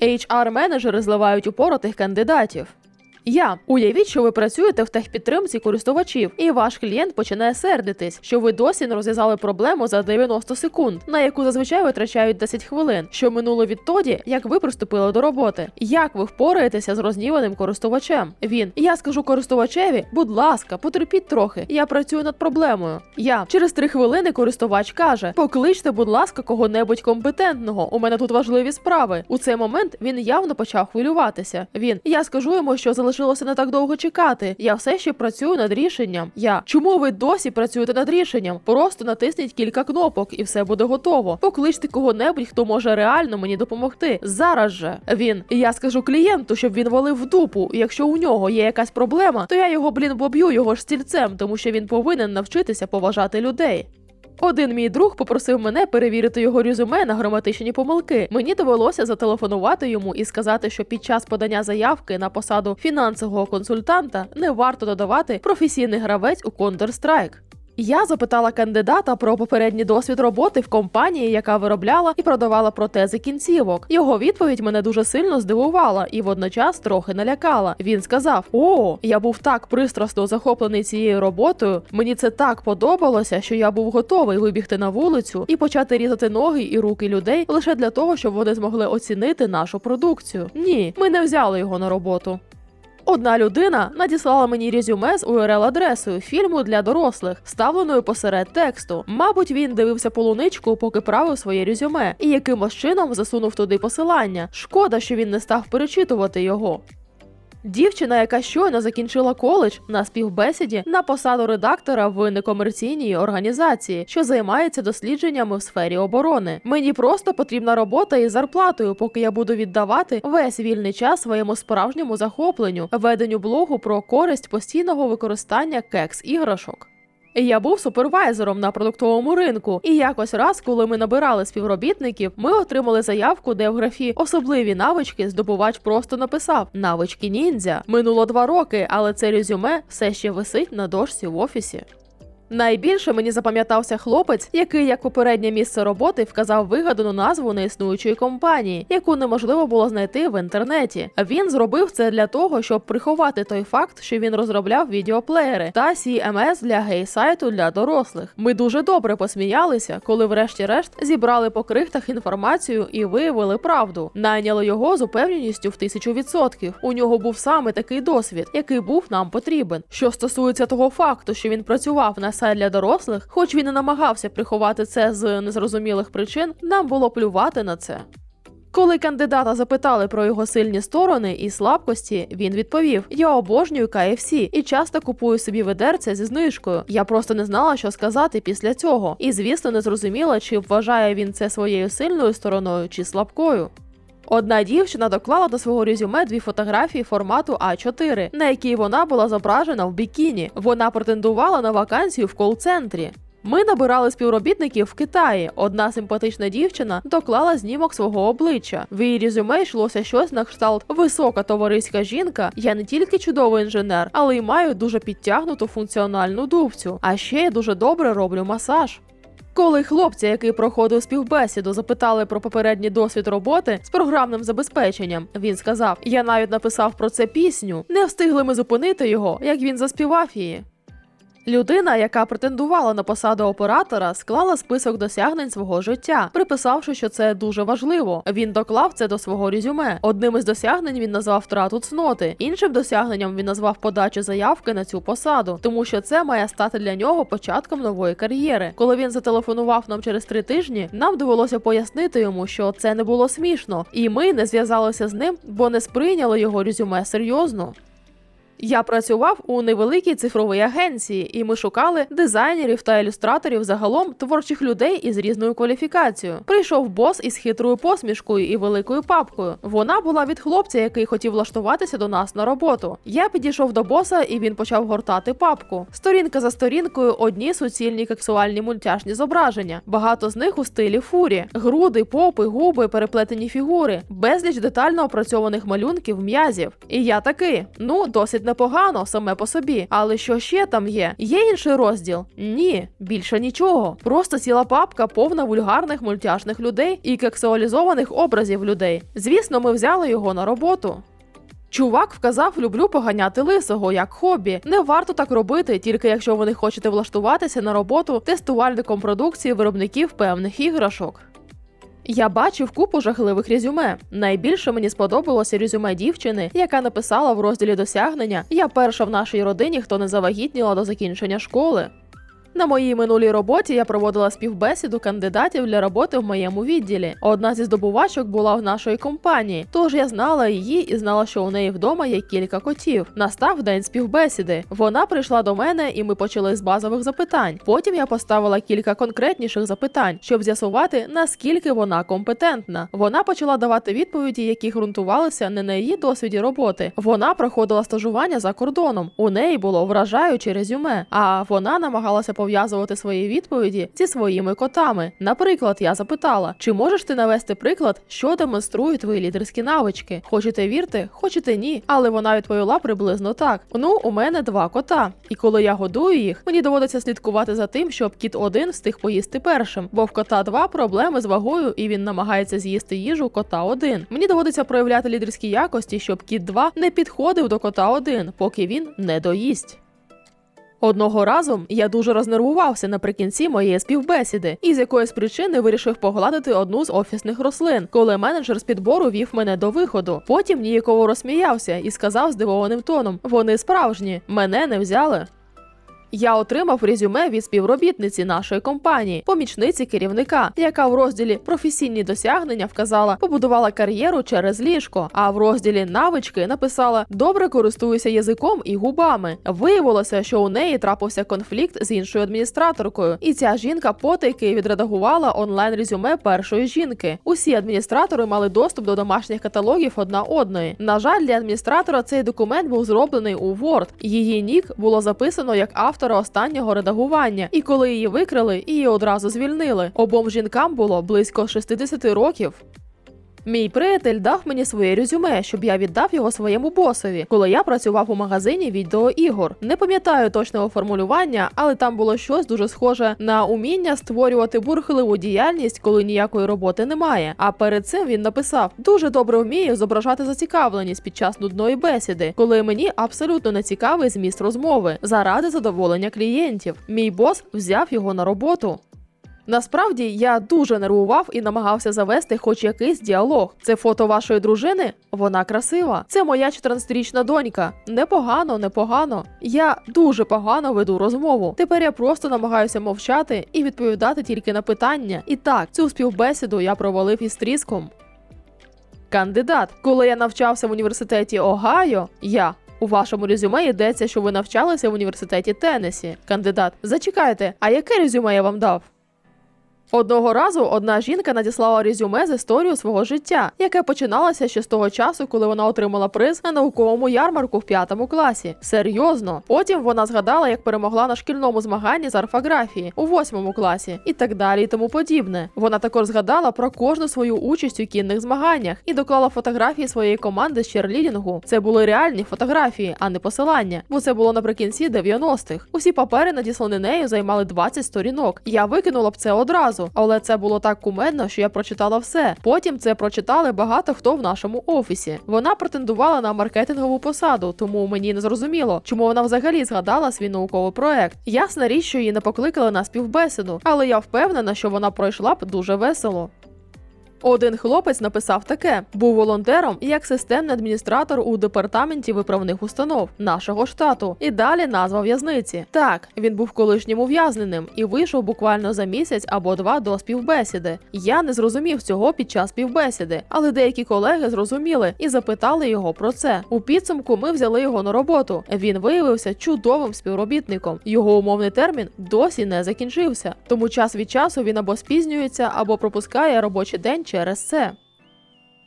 HR-менеджери зливають упоротих кандидатів. Я уявіть, що ви працюєте в техпідтримці користувачів, і ваш клієнт починає сердитись, що ви досі не розв'язали проблему за 90 секунд, на яку зазвичай витрачають 10 хвилин, що минуло відтоді, як ви приступили до роботи. Як ви впораєтеся з розніваним користувачем? Він я скажу користувачеві, будь ласка, потерпіть трохи. Я працюю над проблемою. Я через 3 хвилини користувач каже: покличте, будь ласка, кого-небудь компетентного. У мене тут важливі справи. У цей момент він явно почав хвилюватися. Він я скажу йому, що залишилося не так довго чекати. Я все ще працюю над рішенням. Я чому ви досі працюєте над рішенням? Просто натисніть кілька кнопок і все буде готово. Покличте кого-небудь, хто може реально мені допомогти. Зараз же він. Я скажу клієнту, щоб він валив в дупу. Якщо у нього є якась проблема, то я його блін поб'ю його ж стільцем, тому що він повинен навчитися поважати людей. Один мій друг попросив мене перевірити його резюме на граматичні помилки. Мені довелося зателефонувати йому і сказати, що під час подання заявки на посаду фінансового консультанта не варто додавати професійний гравець у Counter-Strike. Я запитала кандидата про попередній досвід роботи в компанії, яка виробляла і продавала протези кінцівок. Його відповідь мене дуже сильно здивувала і водночас трохи налякала. Він сказав: О, я був так пристрасно захоплений цією роботою. Мені це так подобалося, що я був готовий вибігти на вулицю і почати різати ноги і руки людей лише для того, щоб вони змогли оцінити нашу продукцію. Ні, ми не взяли його на роботу. Одна людина надіслала мені резюме з URL-адресою фільму для дорослих, вставленою посеред тексту. Мабуть, він дивився полуничку, поки правив своє резюме, і якимось чином засунув туди посилання. Шкода, що він не став перечитувати його. Дівчина, яка щойно закінчила коледж на співбесіді на посаду редактора в некомерційній організації, що займається дослідженнями в сфері оборони. Мені просто потрібна робота із зарплатою, поки я буду віддавати весь вільний час своєму справжньому захопленню, веденню блогу про користь постійного використання кекс іграшок. Я був супервайзером на продуктовому ринку, і якось раз, коли ми набирали співробітників, ми отримали заявку, де в графі особливі навички здобувач просто написав навички ніндзя. Минуло два роки, але це резюме все ще висить на дошці в офісі. Найбільше мені запам'ятався хлопець, який, як попереднє місце роботи, вказав вигадану назву неіснуючої компанії, яку неможливо було знайти в інтернеті. Він зробив це для того, щоб приховати той факт, що він розробляв відеоплеєри та CMS для гей-сайту для дорослих. Ми дуже добре посміялися, коли, врешті-решт, зібрали по крихтах інформацію і виявили правду. Найняли його з упевненістю в тисячу відсотків. У нього був саме такий досвід, який був нам потрібен. Що стосується того факту, що він працював на сайт для дорослих, хоч він і намагався приховати це з незрозумілих причин, нам було плювати на це. Коли кандидата запитали про його сильні сторони і слабкості, він відповів: Я обожнюю KFC і часто купую собі ведерце зі знижкою. Я просто не знала, що сказати після цього, і звісно, не зрозуміла, чи вважає він це своєю сильною стороною чи слабкою. Одна дівчина доклала до свого резюме дві фотографії формату А4, на якій вона була зображена в бікіні. Вона претендувала на вакансію в кол-центрі. Ми набирали співробітників в Китаї. Одна симпатична дівчина доклала знімок свого обличчя. В її резюме йшлося щось на кшталт висока товариська жінка. Я не тільки чудовий інженер, але й маю дуже підтягнуту функціональну дубцю. А ще я дуже добре роблю масаж. Коли хлопця, який проходив співбесіду, запитали про попередній досвід роботи з програмним забезпеченням, він сказав: Я навіть написав про це пісню. Не встигли ми зупинити його, як він заспівав її. Людина, яка претендувала на посаду оператора, склала список досягнень свого життя, приписавши, що це дуже важливо. Він доклав це до свого резюме. Одним із досягнень він назвав втрату цноти, іншим досягненням він назвав подачу заявки на цю посаду, тому що це має стати для нього початком нової кар'єри. Коли він зателефонував нам через три тижні, нам довелося пояснити йому, що це не було смішно, і ми не зв'язалися з ним, бо не сприйняли його резюме серйозно. Я працював у невеликій цифровій агенції, і ми шукали дизайнерів та ілюстраторів загалом творчих людей із різною кваліфікацією. Прийшов бос із хитрою посмішкою і великою папкою. Вона була від хлопця, який хотів влаштуватися до нас на роботу. Я підійшов до боса, і він почав гортати папку. Сторінка за сторінкою одні суцільні кексуальні мультяшні зображення. Багато з них у стилі фурі: груди, попи, губи, переплетені фігури, безліч детально опрацьованих малюнків, м'язів. І я такий, ну досить Звучить непогано саме по собі, але що ще там є? Є інший розділ? Ні, більше нічого. Просто ціла папка повна вульгарних мультяшних людей і кексуалізованих образів людей. Звісно, ми взяли його на роботу. Чувак вказав, люблю поганяти лисого як хобі. Не варто так робити, тільки якщо ви не хочете влаштуватися на роботу тестувальником продукції виробників певних іграшок. Я бачив купу жахливих резюме. Найбільше мені сподобалося резюме дівчини, яка написала в розділі досягнення Я перша в нашій родині, хто не завагітніла до закінчення школи. На моїй минулій роботі я проводила співбесіду кандидатів для роботи в моєму відділі. Одна зі здобувачок була в нашої компанії, тож я знала її і знала, що у неї вдома є кілька котів. Настав день співбесіди. Вона прийшла до мене, і ми почали з базових запитань. Потім я поставила кілька конкретніших запитань, щоб з'ясувати, наскільки вона компетентна. Вона почала давати відповіді, які ґрунтувалися не на її досвіді роботи. Вона проходила стажування за кордоном. У неї було вражаюче резюме, а вона намагалася пов'язувати свої відповіді зі своїми котами. Наприклад, я запитала, чи можеш ти навести приклад, що демонструють твої лідерські навички? Хочете вірте, хочете ні. Але вона відповіла приблизно так: ну, у мене два кота, і коли я годую їх, мені доводиться слідкувати за тим, щоб кіт один встиг поїсти першим, бо в кота два проблеми з вагою, і він намагається з'їсти їжу кота один. Мені доводиться проявляти лідерські якості, щоб кіт 2 не підходив до кота один, поки він не доїсть. Одного разу я дуже рознервувався наприкінці моєї співбесіди і з якоїсь причини вирішив погладити одну з офісних рослин, коли менеджер з підбору вів мене до виходу. Потім ніяково розсміявся і сказав здивованим тоном: вони справжні, мене не взяли. Я отримав резюме від співробітниці нашої компанії, помічниці керівника, яка в розділі професійні досягнення вказала, побудувала кар'єру через ліжко. А в розділі навички написала добре користуюся язиком і губами. Виявилося, що у неї трапився конфлікт з іншою адміністраторкою, і ця жінка потайки відредагувала онлайн резюме першої жінки. Усі адміністратори мали доступ до домашніх каталогів одна одної. На жаль, для адміністратора цей документ був зроблений у Word. Її нік було записано як автора останнього редагування, і коли її викрили, її одразу звільнили. Обом жінкам було близько 60 років. Мій приятель дав мені своє резюме, щоб я віддав його своєму босові, коли я працював у магазині відеоігор. Не пам'ятаю точного формулювання, але там було щось дуже схоже на уміння створювати бурхливу діяльність, коли ніякої роботи немає. А перед цим він написав: дуже добре вмію зображати зацікавленість під час нудної бесіди, коли мені абсолютно не цікавий зміст розмови заради задоволення клієнтів. Мій бос взяв його на роботу. Насправді я дуже нервував і намагався завести хоч якийсь діалог. Це фото вашої дружини? Вона красива. Це моя 14-річна донька. Непогано, непогано. Я дуже погано веду розмову. Тепер я просто намагаюся мовчати і відповідати тільки на питання. І так, цю співбесіду я провалив із тріском. Кандидат, коли я навчався в університеті Огайо, я. У вашому резюме йдеться, що ви навчалися в університеті Теннесі. Кандидат, зачекайте, а яке резюме я вам дав? Одного разу одна жінка надіслала резюме з історією свого життя, яке починалося ще з того часу, коли вона отримала приз на науковому ярмарку в п'ятому класі. Серйозно. Потім вона згадала, як перемогла на шкільному змаганні з орфографії у восьмому класі, і так далі, і тому подібне. Вона також згадала про кожну свою участь у кінних змаганнях і доклала фотографії своєї команди з черлідінгу. Це були реальні фотографії, а не посилання, бо це було наприкінці 90-х. Усі папери, надіслані нею, займали 20 сторінок. Я викинула б це одразу, але це було так кумедно, що я прочитала все. Потім це прочитали багато хто в нашому офісі. Вона претендувала на маркетингову посаду, тому мені не зрозуміло, чому вона взагалі згадала свій науковий проект. Ясна річ, що її не покликали на співбесіду, але я впевнена, що вона пройшла б дуже весело. Один хлопець написав таке: був волонтером і як системний адміністратор у департаменті виправних установ нашого штату. І далі назва в'язниці. Так, він був колишнім ув'язненим і вийшов буквально за місяць або два до співбесіди. Я не зрозумів цього під час співбесіди, але деякі колеги зрозуміли і запитали його про це. У підсумку ми взяли його на роботу. Він виявився чудовим співробітником. Його умовний термін досі не закінчився, тому час від часу він або спізнюється, або пропускає робочий день через це.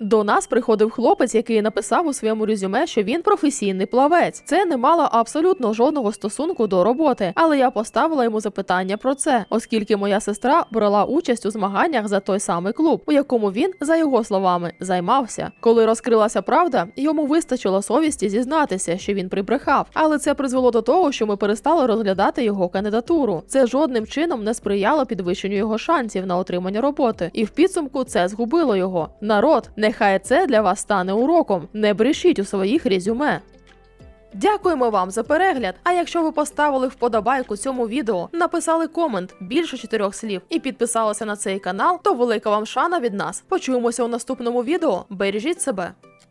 До нас приходив хлопець, який написав у своєму резюме, що він професійний плавець. Це не мало абсолютно жодного стосунку до роботи, але я поставила йому запитання про це, оскільки моя сестра брала участь у змаганнях за той самий клуб, у якому він, за його словами, займався. Коли розкрилася правда, йому вистачило совісті зізнатися, що він прибрехав, але це призвело до того, що ми перестали розглядати його кандидатуру. Це жодним чином не сприяло підвищенню його шансів на отримання роботи, і в підсумку це згубило його. Народ, нехай це для вас стане уроком. Не брешіть у своїх резюме. Дякуємо вам за перегляд. А якщо ви поставили вподобайку цьому відео, написали комент більше чотирьох слів і підписалися на цей канал, то велика вам шана від нас. Почуємося у наступному відео. Бережіть себе.